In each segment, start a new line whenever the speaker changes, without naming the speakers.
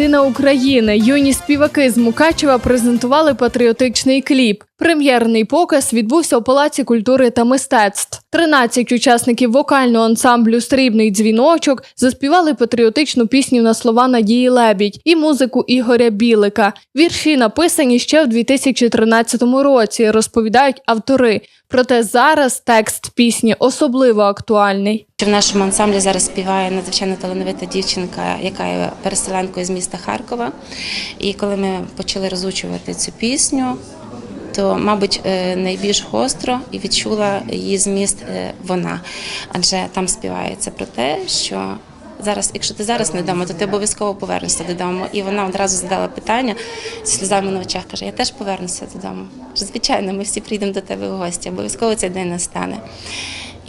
дитина України. Юні співаки з Мукачева презентували патріотичний кліп. Прем'єрний показ відбувся у Палаці культури та мистецтв. 13 учасників вокального ансамблю Срібний дзвіночок заспівали патріотичну пісню на слова Надії Лебідь і музику Ігоря Білика. Вірші написані ще в 2013 році, розповідають автори. Проте зараз текст пісні особливо актуальний.
В нашому ансамблі зараз співає надзвичайно талановита дівчинка, яка є переселенкою з міста Харкова. І коли ми почали розучувати цю пісню, то, мабуть, е, найбільш гостро і відчула її зміст е, вона. Адже там співається про те, що зараз, якщо ти зараз не вдома, то ти обов'язково повернешся додому. І вона одразу задала питання зі сльозами на очах. каже: Я теж повернуся додому. Звичайно, ми всі прийдемо до тебе в гості. Обов'язково цей день настане.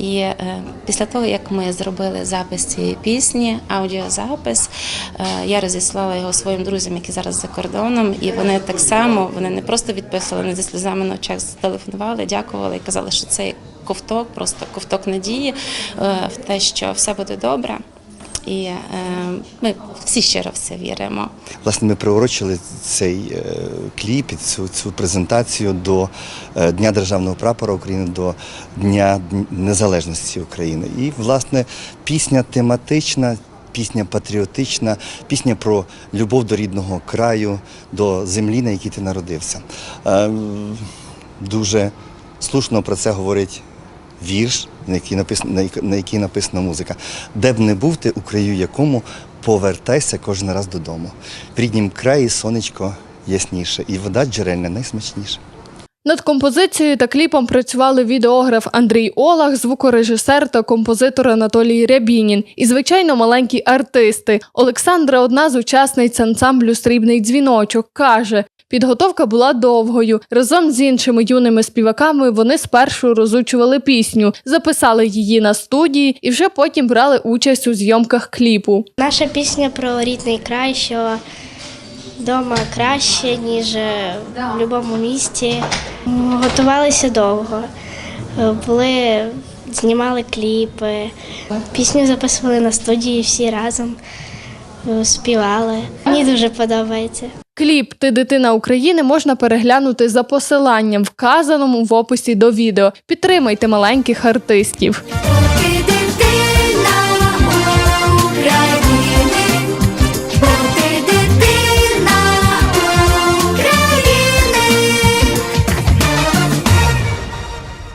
І е, після того, як ми зробили запис цієї пісні, аудіозапис, е, я розіслала його своїм друзям, які зараз за кордоном, і вони так само вони не просто відписували, вони зі сльозами на очах зателефонували, дякували і казали, що це ковток, просто ковток надії е, в те, що все буде добре. І е, ми всі щиро в це віримо.
Власне, ми приурочили цей е, кліп і цю, цю презентацію до е, Дня державного прапора України, до Дня Незалежності України. І, власне, пісня тематична. Пісня патріотична, пісня про любов до рідного краю, до землі, на якій ти народився. Дуже слушно про це говорить вірш, на який написана, на який написана музика. Де б не був ти у краю якому, повертайся кожен раз додому. В ріднім краї сонечко ясніше, і вода джерельна найсмачніша.
Над композицією та кліпом працювали відеограф Андрій Олах, звукорежисер та композитор Анатолій Рябінін і, звичайно, маленькі артисти. Олександра, одна з учасниць ансамблю Срібний дзвіночок, каже. Підготовка була довгою. Разом з іншими юними співаками вони спершу розучували пісню, записали її на студії і вже потім брали участь у зйомках кліпу.
Наша пісня про рідний край, що вдома краще, ніж в будь-якому місті. Готувалися довго. Були, знімали кліпи, пісню записували на студії всі разом, співали. Мені дуже подобається.
Кліп Ти дитина України можна переглянути за посиланням, вказаному в описі до відео. Підтримайте маленьких артистів.